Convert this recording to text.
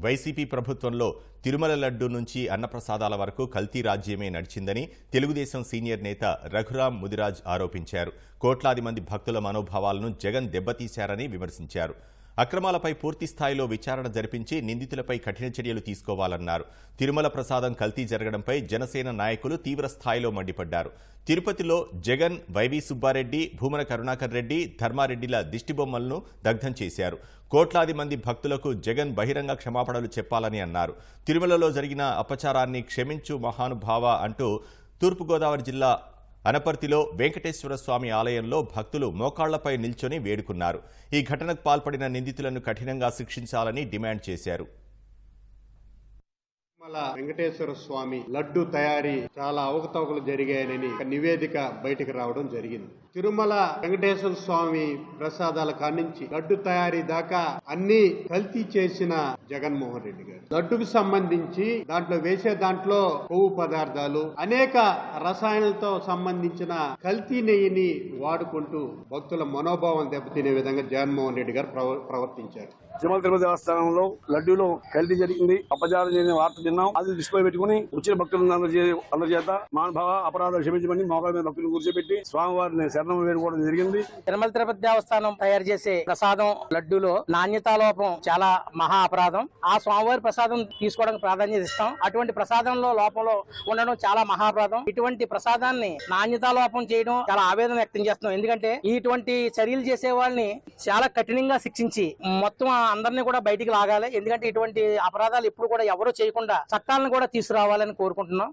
YCP ప్రభుత్వంలో తిరుమల లడ్డు నుంచి అన్నప్రసాదాల వరకు కల్తీ రాజ్యమే నడిచిందని తెలుగుదేశం సీనియర్ నేత రఘురాం ముదిరాజ్ ఆరోపించారు. కోట్లాది మంది భక్తుల మనోభావాలను జగన్ దెబ్బతీశారని విమర్శించారు. అక్రమాలపై పూర్తి స్థాయిలో విచారణ జరిపించి నిందితులపై కఠిన చర్యలు తీసుకోవాలన్నారు. తిరుమల ప్రసాదం కల్తీ జరగడంపై జనసేన నాయకులు తీవ్ర స్థాయిలో మండిపడ్డారు. తిరుపతిలో జగన్ వైవి సుబ్బారెడ్డి భూమన కరుణాకర్ రెడ్డి ధర్మారెడ్డిల దిష్టిబొమ్మలను దగ్ధం చేశారు. కోట్లాది మంది భక్తులకు జగన్ బహిరంగ క్షమాపణలు చెప్పాలని అన్నారు. తిరుమలలో జరిగిన అపచారాన్ని క్షమించు మహానుభావ అంటూ తూర్పుగోదావరి జిల్లా అనపర్తిలో వెంకటేశ్వర స్వామి ఆలయంలో భక్తులు మోకాళ్ళపై నిల్చొని వేడుకున్నారు. ఈ ఘటనకు పాల్పడిన నిందితులను కఠినంగా శిక్షించాలని డిమాండ్ చేశారు. తిరుమల వెంకటేశ్వర స్వామి లడ్డు తయారీ చాలా అవకతవకలు జరిగాయని నివేదిక బయటకు రావడం జరిగింది. తిరుమల వెంకటేశ్వర స్వామి ప్రసాదాల కానించి లడ్డు తయారీ దాకా అన్ని కల్తీ చేసిన జగన్మోహన్ రెడ్డి గారు. లడ్డుకు సంబంధించి దాంట్లో వేసే దాంట్లో కొవ్వు పదార్థాలు అనేక రసాయనాలతో సంబంధించిన కల్తీ నెయ్యిని వాడుకుంటూ భక్తుల మనోభావం దెబ్బతినే విధంగా జగన్మోహన్ రెడ్డి గారు ప్రవ- ప్రవర్తించారు. తిరుమల తిరుమల దేవస్థానంలో లడ్డూలో కల్తీ జరిగింది అపజారం జరిగిన వార్త విన్నాం. అది దృష్టిలో పెట్టుకుని వచ్చిన భక్తులను అందరి అందరి చేత మానభావ అపరాధాలు క్షమించమని మోకాల మీద భక్తులను కూర్చోబెట్టి స్వామివారిని చరణం వేడుకోవడం జరిగింది. తిరుమల తిరుపతి దేవస్థానం తయారు చేసే ప్రసాదం లడ్డూలో నాణ్యతా లోపం చాలా మహా అపరాధం. ఆ స్వామివారి ప్రసాదం తీసుకోవడానికి ప్రాధాన్యత ఇస్తాం. అటువంటి ప్రసాదంలో లోపంలో ఉండడం చాలా మహా అపరాధం. ఇటువంటి ప్రసాదాన్ని నాణ్యతా లోపం చేయడం చాలా ఆవేదన వ్యక్తం చేస్తున్నాం. ఎందుకంటే ఇటువంటి చర్యలు చేసే వాళ్ళని చాలా కఠినంగా శిక్షించి మొత్తం అందరినీ కూడా బయటికి లాగాలి. ఎందుకంటే ఇటువంటి అపరాధాలు ఎప్పుడు కూడా ఎవరూ చేయకుండా చట్టాలను కూడా తీసుకురావాలని కోరుకుంటున్నాం.